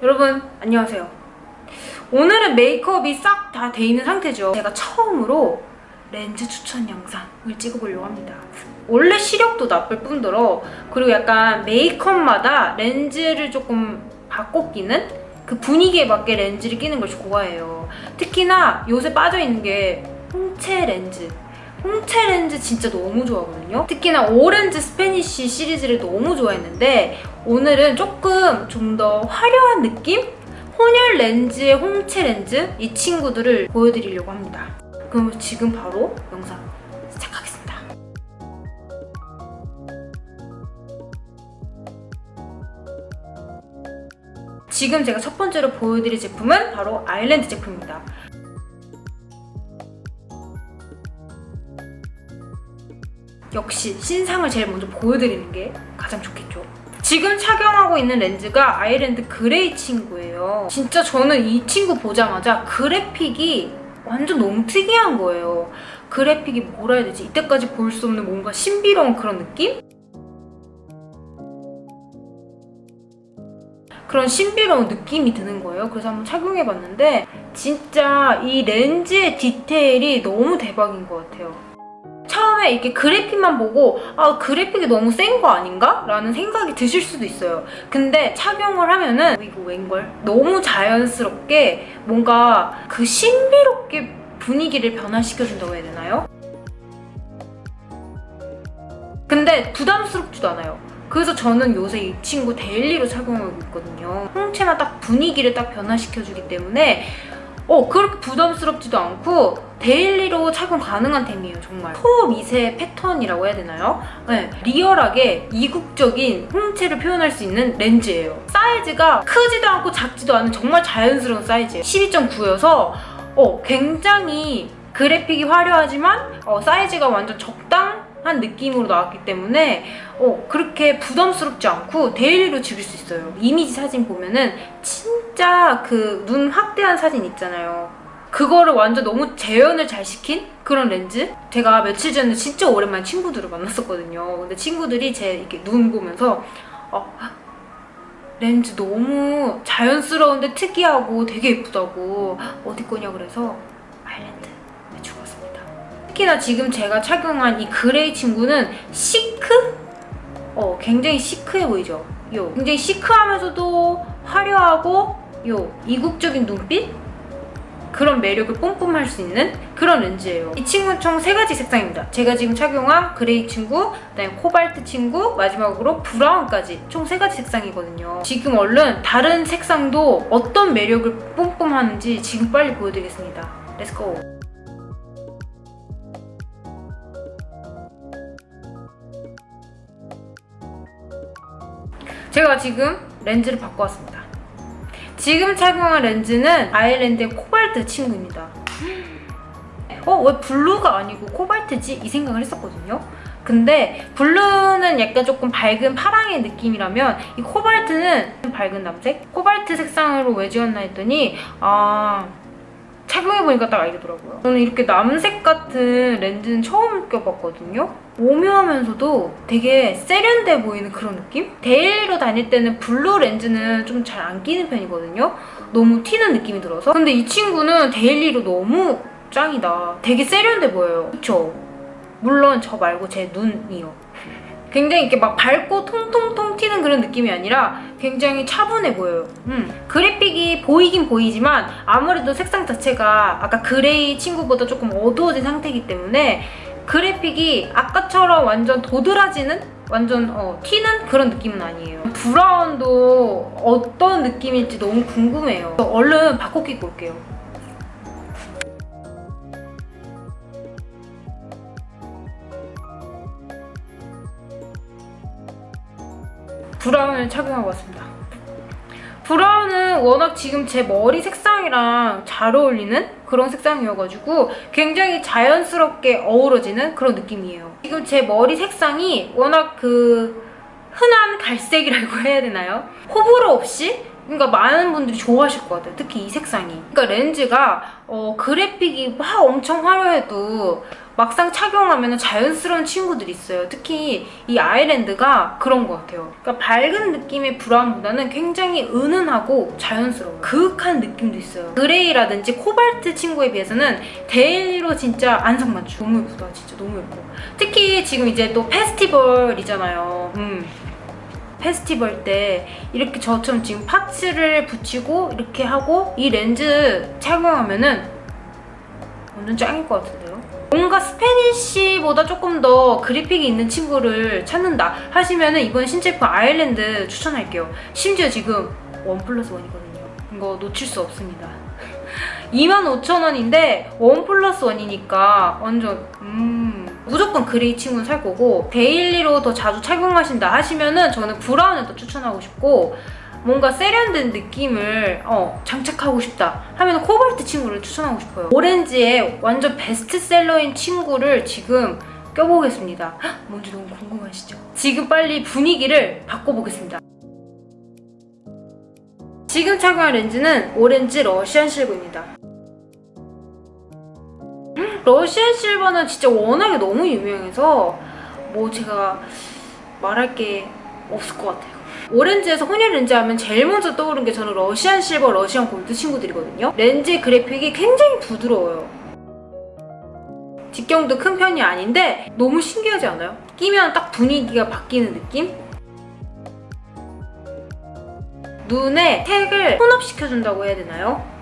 여러분 안녕하세요. 오늘은 메이크업이 싹 다 돼 있는 상태죠. 제가 처음으로 렌즈 추천 영상을 찍어보려고 합니다. 원래 시력도 나쁠 뿐더러 그리고 약간 메이크업마다 렌즈를 조금 바꿔 끼는 그 분위기에 맞게 렌즈를 끼는 걸 좋아해요. 특히나 요새 빠져있는 게 홍채 렌즈. 홍채 렌즈 진짜 너무 좋아하거든요. 특히나 오렌지 스페니쉬 시리즈를 너무 좋아했는데 오늘은 조금 좀 더 화려한 느낌? 혼혈 렌즈의 홍채 렌즈 이 친구들을 보여드리려고 합니다. 그럼 지금 바로 영상 시작하겠습니다. 지금 제가 첫 번째로 보여드릴 제품은 바로 아일랜드 제품입니다. 역시 신상을 제일 먼저 보여드리는 게 가장 좋겠죠. 지금 착용하고 있는 렌즈가 아일랜드 그레이 친구예요. 진짜 저는 이 친구 보자마자 그래픽이 완전 너무 특이한 거예요. 그래픽이 뭐라 해야 되지? 이때까지 볼 수 없는 뭔가 신비로운 그런 느낌? 그런 신비로운 느낌이 드는 거예요. 그래서 한번 착용해봤는데 진짜 이 렌즈의 디테일이 너무 대박인 것 같아요. 처음에 이렇게 그래픽만 보고 아 그래픽이 너무 센 거 아닌가? 라는 생각이 드실 수도 있어요. 근데 착용을 하면은 어, 이거 웬걸? 너무 자연스럽게 뭔가 그 신비롭게 분위기를 변화시켜준다고 해야 되나요? 근데 부담스럽지도 않아요. 그래서 저는 요새 이 친구 데일리로 착용하고 있거든요. 홍채나 딱 분위기를 딱 변화시켜주기 때문에 어 그렇게 부담스럽지도 않고 데일리로 착용 가능한 템이에요 정말 초미세 패턴이라고 해야 되나요? 네 리얼하게 이국적인 홍채를 표현할 수 있는 렌즈예요 사이즈가 크지도 않고 작지도 않은 정말 자연스러운 사이즈예요 12.9여서 어 굉장히 그래픽이 화려하지만 어, 사이즈가 완전 적당한 느낌으로 나왔기 때문에 어, 그렇게 부담스럽지 않고 데일리로 즐길 수 있어요. 이미지 사진 보면은 진짜 그 눈 확대한 사진 있잖아요. 그거를 완전 너무 재현을 잘 시킨 그런 렌즈? 제가 며칠 전에 진짜 오랜만에 친구들을 만났었거든요. 근데 친구들이 제 이렇게 눈 보면서 어, 렌즈 너무 자연스러운데 특이하고 되게 예쁘다고 어디 거냐 그래서 아일랜드 주고 왔습니다. 특히나 지금 제가 착용한 이 그레이 친구는 시크? 어, 굉장히 시크해 보이죠? 요. 굉장히 시크하면서도 화려하고 요 이국적인 눈빛? 그런 매력을 뿜뿜할 수 있는 그런 렌즈예요. 이 친구는 총 세 가지 색상입니다. 제가 지금 착용한 그레이 친구, 그다음에 코발트 친구, 마지막으로 브라운까지 총 세 가지 색상이거든요. 지금 얼른 다른 색상도 어떤 매력을 뿜뿜하는지 지금 빨리 보여드리겠습니다. 렛츠고! 제가 지금 렌즈를 바꿔왔습니다. 지금 착용한 렌즈는 아일랜드의 코발 트 친구입니다. 어, 왜 블루가 아니고 코발트지? 이 생각을 했었거든요. 근데 블루는 약간 조금 밝은 파랑의 느낌이라면 이 코발트는 밝은 남색? 코발트 색상으로 왜 지었나 했더니 아 착용해보니까 딱 알겠더라고요. 저는 이렇게 남색 같은 렌즈는 처음 껴봤거든요. 오묘하면서도 되게 세련돼 보이는 그런 느낌? 데일리로 다닐 때는 블루 렌즈는 좀 잘 안 끼는 편이거든요. 너무 튀는 느낌이 들어서. 근데 이 친구는 데일리로 너무 짱이다. 되게 세련돼 보여요. 그쵸? 물론 저 말고 제 눈이요. 굉장히 이렇게 막 밝고 통통통 튀는 그런 느낌이 아니라 굉장히 차분해 보여요. 음. 그래픽이 보이긴 보이지만 아무래도 색상 자체가 아까 그레이 친구보다 조금 어두워진 상태이기 때문에 그래픽이 아까처럼 완전 도드라지는 완전 어, 튀는 그런 느낌은 아니에요. 브라운도 어떤 느낌일지 너무 궁금해요. 얼른 바꿔 끼고 올게요. 브라운을 착용하고 왔습니다. 브라운은 워낙 지금 제 머리 색상이랑 잘 어울리는 그런 색상이어가지고 굉장히 자연스럽게 어우러지는 그런 느낌이에요. 지금 제 머리 색상이 워낙 그 흔한 갈색이라고 해야 되나요? 호불호 없이 그러니까 많은 분들이 좋아하실 것 같아요. 특히 이 색상이. 그러니까 렌즈가 어, 그래픽이 막 엄청 화려해도 막상 착용하면 자연스러운 친구들이 있어요. 특히 이 아이랜드가 그런 것 같아요. 그러니까 밝은 느낌의 브라운보다는 굉장히 은은하고 자연스러워요. 그윽한 느낌도 있어요. 그레이라든지 코발트 친구에 비해서는 데일리로 진짜 안성맞춤. 너무 예쁘다. 진짜 너무 예뻐. 특히 지금 이제 또 페스티벌이잖아요. 음. 페스티벌 때 이렇게 저처럼 지금 파츠를 붙이고 이렇게 하고 이 렌즈 착용하면은 완전 짱일 것 같은데요? 뭔가 스페니쉬보다 조금 더 그래픽이 있는 친구를 찾는다 하시면은 이번 신제품 아일랜드 추천할게요. 심지어 지금 원 플러스 원이거든요. 이거 놓칠 수 없습니다. 25,000원인데 원 플러스 원이니까 완전 음 무조건 그레이 친구는 살 거고 데일리로 더 자주 착용하신다 하시면은 저는 브라운을 더 추천하고 싶고 뭔가 세련된 느낌을 어, 장착하고 싶다 하면 코발트 친구를 추천하고 싶어요. 오렌지의 완전 베스트셀러인 친구를 지금 껴보겠습니다. 헉, 뭔지 너무 궁금하시죠? 지금 빨리 분위기를 바꿔보겠습니다. 지금 착용한 렌즈는 오렌지 러시안 실버입니다 러시안 실버는 진짜 워낙에 너무 유명해서 뭐 제가 말할 게 없을 것 같아요. 오렌지에서 혼혈 렌즈 하면 제일 먼저 떠오른 게 저는 러시안 실버, 러시안 골드 친구들이거든요. 렌즈의 그래픽이 굉장히 부드러워요. 직경도 큰 편이 아닌데 너무 신기하지 않아요? 끼면 딱 분위기가 바뀌는 느낌? 눈에 색을 혼합시켜준다고 해야 되나요?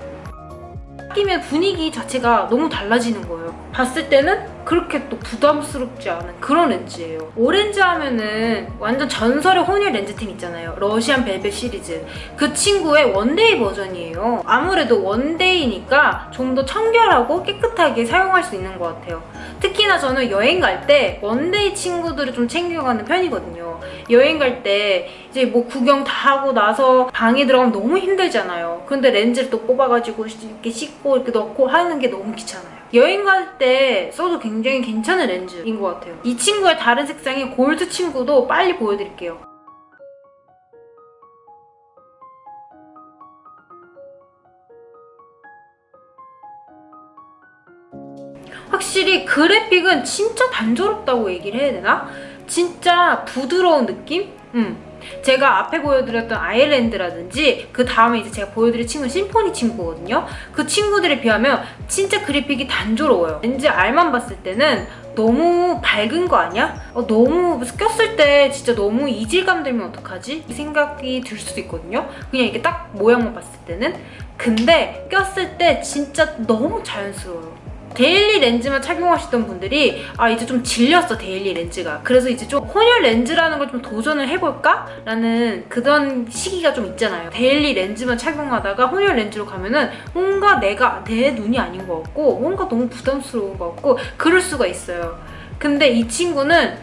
끼면 분위기 자체가 너무 달라지는 거예요. 봤을 때는 그렇게 또 부담스럽지 않은 그런 렌즈예요. 오렌지 하면은 완전 전설의 혼혈 렌즈템 있잖아요. 러시안 벨벳 시리즈. 그 친구의 원데이 버전이에요. 아무래도 원데이니까 좀 더 청결하고 깨끗하게 사용할 수 있는 것 같아요. 특히나 저는 여행 갈 때 원데이 친구들을 좀 챙겨가는 편이거든요. 여행 갈 때 이제 뭐 구경 다 하고 나서 방에 들어가면 너무 힘들잖아요. 근데 렌즈를 또 뽑아가지고 이렇게 씻고 이렇게 넣고 하는 게 너무 귀찮아요. 여행 갈 때 써도 굉장히 괜찮은 렌즈인 것 같아요. 이 친구의 다른 색상이 골드 친구도 빨리 보여드릴게요. 확실히 그래픽은 진짜 단조롭다고 얘기를 해야 되나? 진짜 부드러운 느낌? 음. 제가 앞에 보여드렸던 아일랜드라든지 그 다음에 이제 제가 보여드릴 친구는 심포니 친구거든요. 그 친구들에 비하면 진짜 그래픽이 단조로워요. 렌즈 알만 봤을 때는 너무 밝은 거 아니야? 어, 너무 꼈을 때 진짜 너무 이질감 들면 어떡하지? 이 생각이 들 수도 있거든요. 그냥 이렇게 딱 모양만 봤을 때는. 근데 꼈을 때 진짜 너무 자연스러워요. 데일리 렌즈만 착용하시던 분들이 아 이제 좀 질렸어 데일리 렌즈가. 그래서 이제 좀 혼혈 렌즈라는 걸 좀 도전을 해볼까? 라는 그런 시기가 좀 있잖아요. 데일리 렌즈만 착용하다가 혼혈 렌즈로 가면은 뭔가 내가 내 눈이 아닌 것 같고 뭔가 너무 부담스러운 것 같고 그럴 수가 있어요. 근데 이 친구는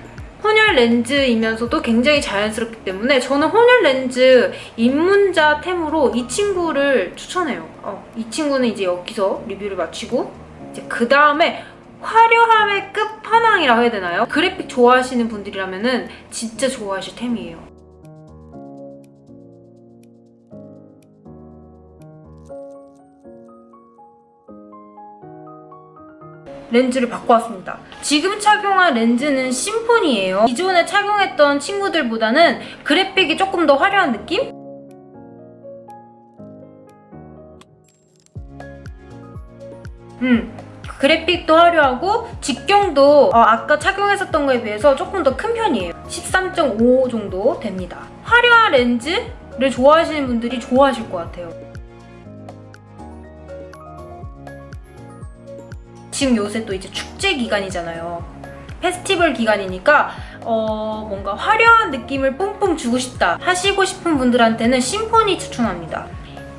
혼혈 렌즈이면서도 굉장히 자연스럽기 때문에 저는 혼혈 렌즈 입문자 템으로 이 친구를 추천해요. 어, 이 친구는 이제 여기서 리뷰를 마치고 이제 그 다음에 화려함의 끝판왕이라고 해야 되나요? 그래픽 좋아하시는 분들이라면은 진짜 좋아하실 템이에요. 렌즈를 바꿔왔습니다. 지금 착용한 렌즈는 심폰이에요. 기존에 착용했던 친구들보다는 그래픽이 조금 더 화려한 느낌? 음, 그래픽도 화려하고 직경도 어, 아까 착용했었던 거에 비해서 조금 더 큰 편이에요. 13.5 정도 됩니다. 화려한 렌즈를 좋아하시는 분들이 좋아하실 것 같아요. 지금 요새 또 이제 축제 기간이잖아요. 페스티벌 기간이니까 어, 뭔가 화려한 느낌을 뿜뿜 주고 싶다 하시고 싶은 분들한테는 심포니 추천합니다.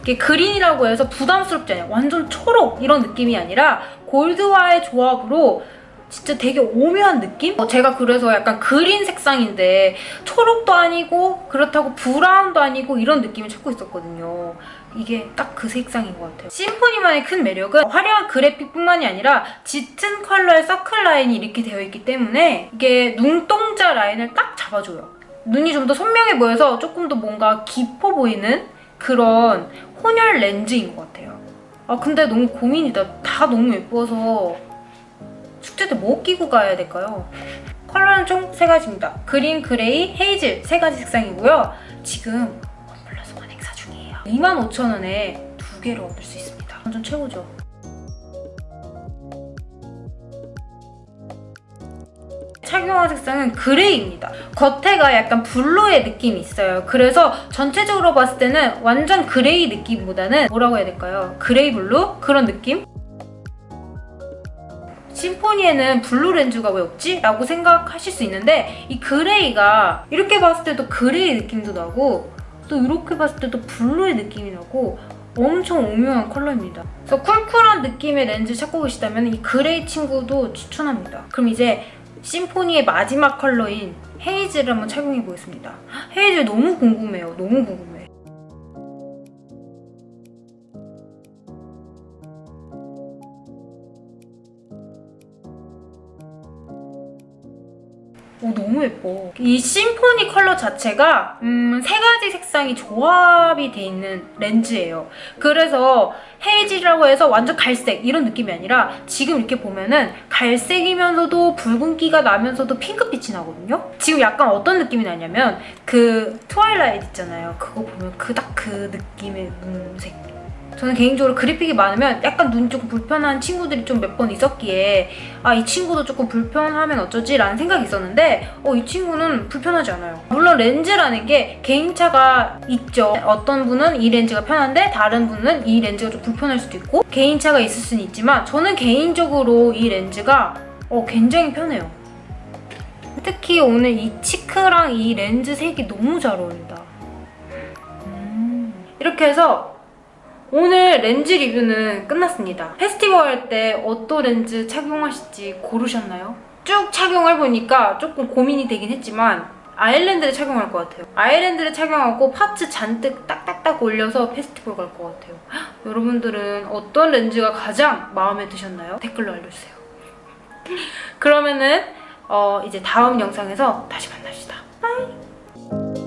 이게 그린이라고 해서 부담스럽지 않아요. 완전 초록 이런 느낌이 아니라 골드와의 조합으로 진짜 되게 오묘한 느낌? 어, 제가 그래서 약간 그린 색상인데 초록도 아니고 그렇다고 브라운도 아니고 이런 느낌을 찾고 있었거든요. 이게 딱 그 색상인 것 같아요. 심포니만의 큰 매력은 화려한 그래픽뿐만이 아니라 짙은 컬러의 서클 라인이 이렇게 되어 있기 때문에 이게 눈동자 라인을 딱 잡아줘요. 눈이 좀 더 선명해 보여서 조금 더 뭔가 깊어 보이는 그런 혼혈 렌즈인 것 같아요. 아 근데 너무 고민이다. 다 너무 예뻐서 축제 때 뭐 끼고 가야 될까요? 컬러는 총 세 가지입니다. 그린, 그레이, 헤이즐 세 가지 색상이고요. 지금 원 플러스 원 행사 중이에요. 25,000원에 두 개를 얻을 수 있습니다. 완전 최고죠. 착용한 색상은 그레이입니다. 겉에가 약간 블루의 느낌이 있어요. 그래서 전체적으로 봤을 때는 완전 그레이 느낌보다는 뭐라고 해야 될까요? 그레이 블루? 그런 느낌? 심포니에는 블루 렌즈가 왜 없지? 라고 생각하실 수 있는데 이 그레이가 이렇게 봤을 때도 그레이 느낌도 나고 또 이렇게 봤을 때도 블루의 느낌이 나고 엄청 오묘한 컬러입니다. 그래서 쿨쿨한 느낌의 렌즈 찾고 계시다면 이 그레이 친구도 추천합니다. 그럼 이제 심포니의 마지막 컬러인 헤이즐을 한번 착용해 보겠습니다. 헤이즐 너무 궁금해요. 너무 궁금해. 오 예뻐. 이 심포니 컬러 자체가 음, 세 가지 색상이 조합이 돼 있는 렌즈예요. 그래서 헤이즐이라고 해서 완전 갈색 이런 느낌이 아니라 지금 이렇게 보면은 갈색이면서도 붉은기가 나면서도 핑크빛이 나거든요. 지금 약간 어떤 느낌이 나냐면 그 트와일라이트 있잖아요. 그거 보면 그닥 그 느낌의 눈색. 저는 개인적으로 그래픽이 많으면 약간 눈이 조금 불편한 친구들이 좀 몇 번 있었기에 아 이 친구도 조금 불편하면 어쩌지 라는 생각이 있었는데 어 이 친구는 불편하지 않아요. 물론 렌즈라는 게 개인차가 있죠. 어떤 분은 이 렌즈가 편한데 다른 분은 이 렌즈가 좀 불편할 수도 있고 개인차가 있을 수는 있지만 저는 개인적으로 이 렌즈가 어 굉장히 편해요. 특히 오늘 이 치크랑 이 렌즈 색이 너무 잘 어울린다. 음. 이렇게 해서 오늘 렌즈 리뷰는 끝났습니다. 페스티벌 할 때 어떤 렌즈 착용하실지 고르셨나요? 쭉 착용을 보니까 조금 고민이 되긴 했지만 아일랜드를 착용할 것 같아요. 아일랜드를 착용하고 파츠 잔뜩 딱딱딱 올려서 페스티벌 갈 것 같아요. 헉, 여러분들은 어떤 렌즈가 가장 마음에 드셨나요? 댓글로 알려주세요. 그러면은 어, 이제 다음 영상에서 다시 만납시다. 바이!